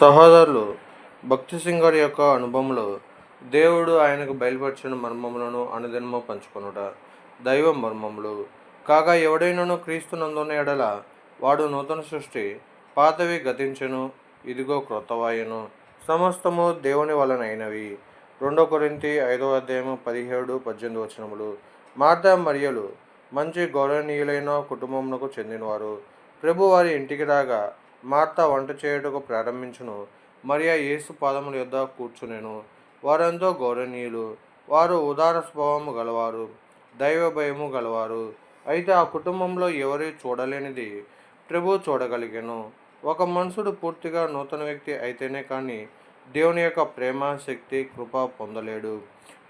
సహోదరులు భక్తి సింగ్ గారి యొక్క అనుభవంలో దేవుడు ఆయనకు బయలుపరిచిన మర్మములను అనుదినము పంచుకొనుట దైవ మర్మములు. కాగా ఎవడైనను క్రీస్తునందున ఎడల వాడు నూతన సృష్టి పాతవి గతించెను ఇదిగో క్రొత్తవాయను. సమస్తము దేవుని వలనైనవి. రెండో కొరింతి ఐదవ అధ్యాయం పదిహేడు పద్దెనిమిది వచనములు. మార్తా మరియలు మంచి గౌరవనీయులైన కుటుంబమునకు చెందినవారు. ప్రభు వారి ఇంటికి రాగా మార్తా వంట చేయుటకు ప్రారంభించును. మరియా యేసు పాదముల యొద్ద కూర్చునేను. వారెంతో గౌరవనీయులు. వారు ఉదార స్వభావము గలవారు. దైవ భయము గలవారు. అయితే ఆ కుటుంబంలో ఎవరి చూడలేనిది ప్రభు చూడగలిగాను. ఒక మనుషుడు పూర్తిగా నూతన వ్యక్తి అయితేనే కానీ దేవుని యొక్క ప్రేమ శక్తి కృప పొందలేడు.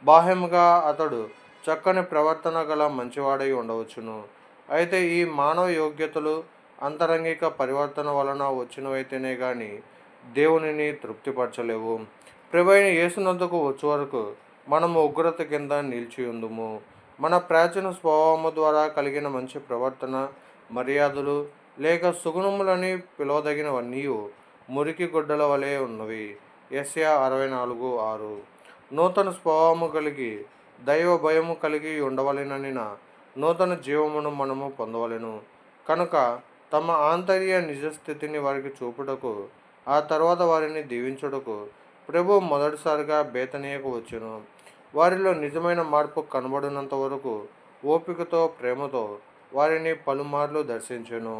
బాహ్యముగా అతడు చక్కని ప్రవర్తన గల మంచివాడై ఉండవచ్చును. అయితే ఈ మానవ యోగ్యతలు అంతరంగిక పరివర్తన వలన వచ్చినవైతేనే కానీ దేవునిని తృప్తిపరచలేవు. ప్రభైన యేసునందుకు వచ్చే వరకు మనము ఉగ్రత కింద నిలిచి ఉందుము. మన ప్రాచీన స్వభావము ద్వారా కలిగిన మంచి ప్రవర్తన మర్యాదలు లేక సుగుణములని పిలవదగినవన్నీ మురికి గుడ్డల వలె ఉన్నవి. ఎస్యా అరవై నాలుగు ఆరు. నూతన స్వభావము కలిగి దైవ భయము కలిగి ఉండవలెనని నూతన జీవమును మనము పొందవలెను. కనుక తమ ఆంతర్య నిజస్థితిని వారికి చూపుటకు ఆ తర్వాత వారిని దీవించుటకు ప్రభు మొదటిసారిగా బేతనీయకు వచ్చును. వారిలో నిజమైన మార్పు కనబడినంత వరకు ఓపికతో ప్రేమతో వారిని పలుమార్లు దర్శించెను.